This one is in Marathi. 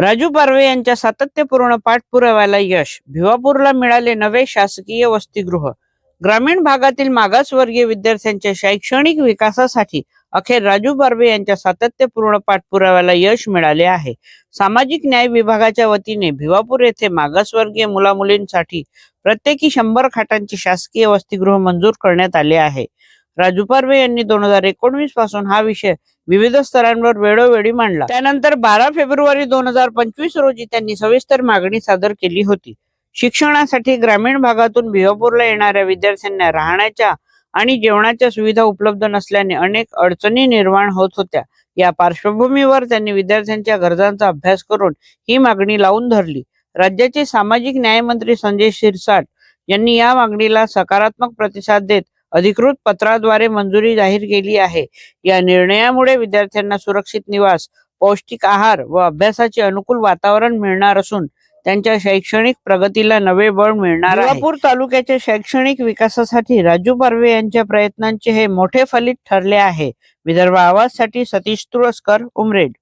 राजू पारवे यांच्या सातत्यपूर्ण पाठपुराव्याला यश. भिवापूरला मिळाले नवे शासकीय वसतिगृह. ग्रामीण भागातील मागासवर्गीय विद्यार्थ्यांच्या शैक्षणिक विकासासाठी अखेर राजू पारवे यांच्या सातत्यपूर्ण पाठपुराव्याला यश मिळाले आहे. सामाजिक न्याय विभागाच्या वतीने भिवापूर येथे मागासवर्गीय मुलामुलींसाठी प्रत्येकी शंभर खाटांचे शासकीय वसतिगृह मंजूर करण्यात आले आहे. राजू पारवे यांनी दोन हजार एकोणवीसपासून हा विषय विविध स्तरांवर वेळोवेळी मांडला. त्यानंतर बारा फेब्रुवारी दोन हजार पंचवीस रोजी त्यांनी सविस्तर मागणी सादर केली होती. शिक्षणासाठी ग्रामीण भागातून भिवापूरला येणाऱ्या विद्यार्थ्यांना राहण्याच्या आणि जेवणाच्या सुविधा उपलब्ध नसल्याने अनेक अडचणी निर्माण होत होत्या. या पार्श्वभूमीवर त्यांनी विद्यार्थ्यांच्या गरजांचा अभ्यास करून ही मागणी लावून धरली. राज्याचे सामाजिक न्यायमंत्री संजय शिरसाट यांनी या मागणीला सकारात्मक प्रतिसाद देत अधिकृत पत्राद्वारे मंजुरी जाहीर केली आहे. या निर्णयामुळे विद्यार्थ्यांना सुरक्षित निवास पौष्टिक आहार व अभ्यासाचे अनुकूल वातावरण मिळणार असून त्यांच्या शैक्षणिक प्रगतीला नवे बळ मिळणार कोल्हापूर तालुक्याच्या शैक्षणिक विकासासाठी राजू पारवे यांच्या प्रयत्नांचे हे मोठे फलित ठरले आहे. विदर्भ आवाजसाठी सतीश तुळसकर उमरेड.